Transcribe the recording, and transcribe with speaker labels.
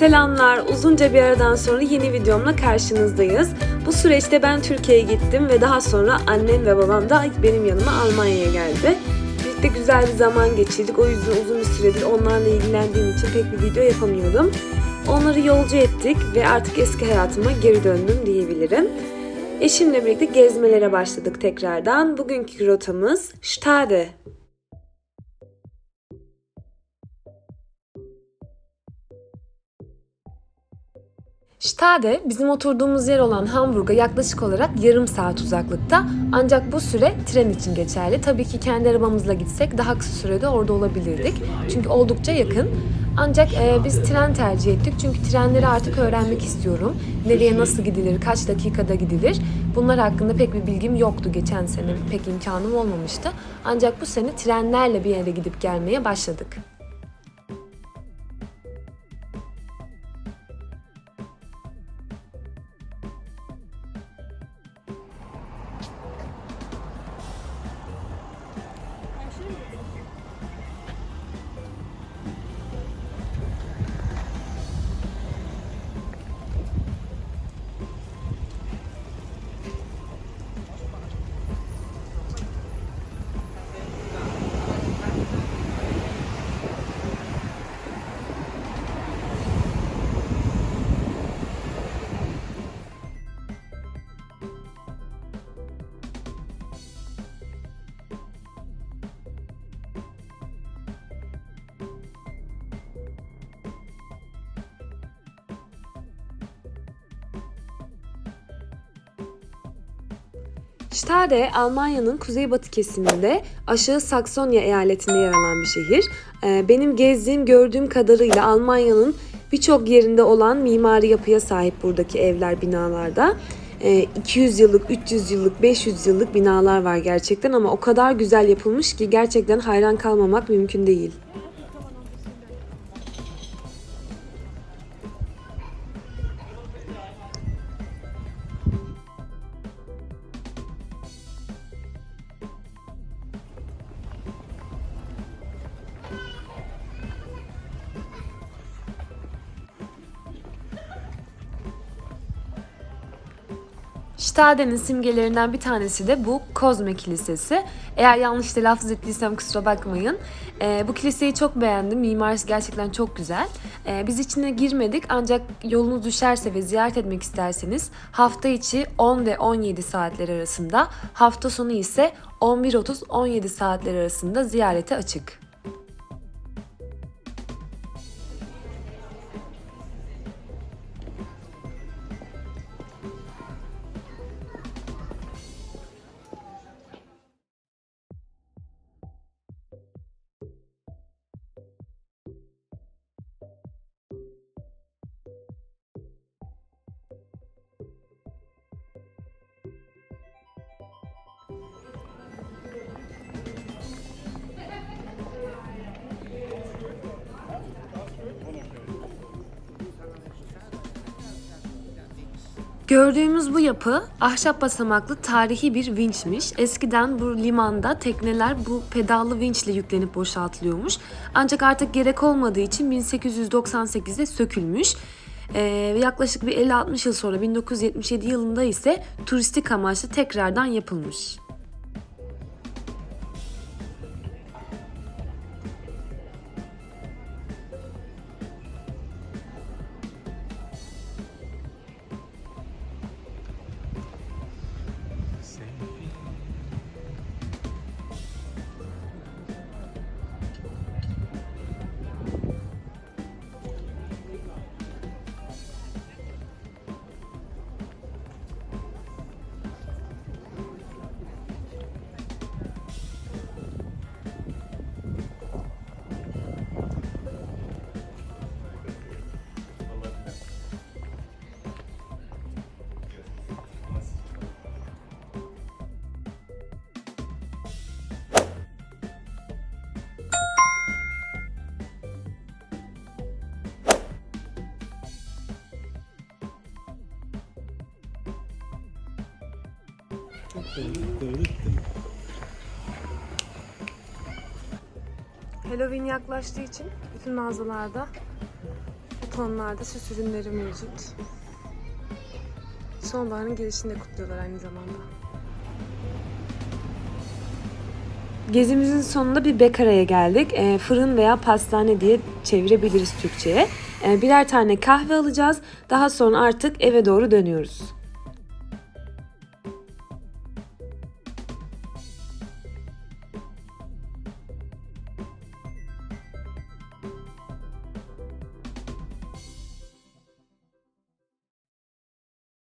Speaker 1: Selamlar. Uzunca bir aradan sonra yeni videomla karşınızdayız. Bu süreçte ben Türkiye'ye gittim ve daha sonra annem ve babam da benim yanıma Almanya'ya geldi. Birlikte güzel bir zaman geçirdik. O yüzden uzun bir süredir onlarla ilgilendiğim için pek bir video yapamıyordum. Onları yolcu ettik ve artık eski hayatıma geri döndüm diyebilirim. Eşimle birlikte gezmelere başladık tekrardan. Bugünkü rotamız Stade. Stade bizim oturduğumuz yer olan Hamburg'a yaklaşık olarak yarım saat uzaklıkta. Ancak bu süre tren için geçerli. Tabii ki kendi arabamızla gitsek daha kısa sürede orada olabilirdik. Çünkü oldukça yakın. Ancak e, biz tren tercih ettik. Çünkü trenleri artık öğrenmek istiyorum. Nereye nasıl gidilir, kaç dakikada gidilir. Bunlar hakkında pek bir bilgim yoktu geçen sene. Pek imkanım olmamıştı. Ancak bu sene trenlerle bir yere gidip gelmeye başladık. Stade, Almanya'nın kuzeybatı kesiminde aşağı Saksonya eyaletinde yer alan bir şehir. Ee, Benim gezdiğim, gördüğüm kadarıyla Almanya'nın birçok yerinde olan mimari yapıya sahip buradaki evler, binalarda. Ee, 200 yıllık, 300 yıllık, 500 yıllık binalar var gerçekten ama o kadar güzel yapılmış ki gerçekten hayran kalmamak mümkün değil. Stade'nin simgelerinden bir tanesi de bu Kozme Kilisesi. Eğer yanlış telaffuz ettiysem kusura bakmayın. Ee, bu kiliseyi çok beğendim. Mimarisi gerçekten çok güzel. Ee, biz içine girmedik ancak yolunuz düşerse ve ziyaret etmek isterseniz hafta içi 10 ve 17 saatler arasında, hafta sonu ise 11.30-17 saatler arasında ziyarete açık. Gördüğümüz bu yapı ahşap basamaklı tarihi bir vinçmiş. Eskiden bu limanda tekneler bu pedallı vinçle yüklenip boşaltılıyormuş. Ancak artık gerek olmadığı için 1898'de sökülmüş. Ee, yaklaşık bir 50-60 yıl sonra 1977 yılında ise turistik amaçlı tekrardan yapılmış. Halloween yaklaştığı için bütün mağazalarda tonlarda süs ürünleri mevcut. Sonbaharın gelişini de kutluyorlar aynı zamanda. Gezimizin sonunda bir Bekara'ya geldik. E, fırın veya pastane diye çevirebiliriz Türkçe'ye. E, birer tane kahve alacağız. Daha sonra artık eve doğru dönüyoruz.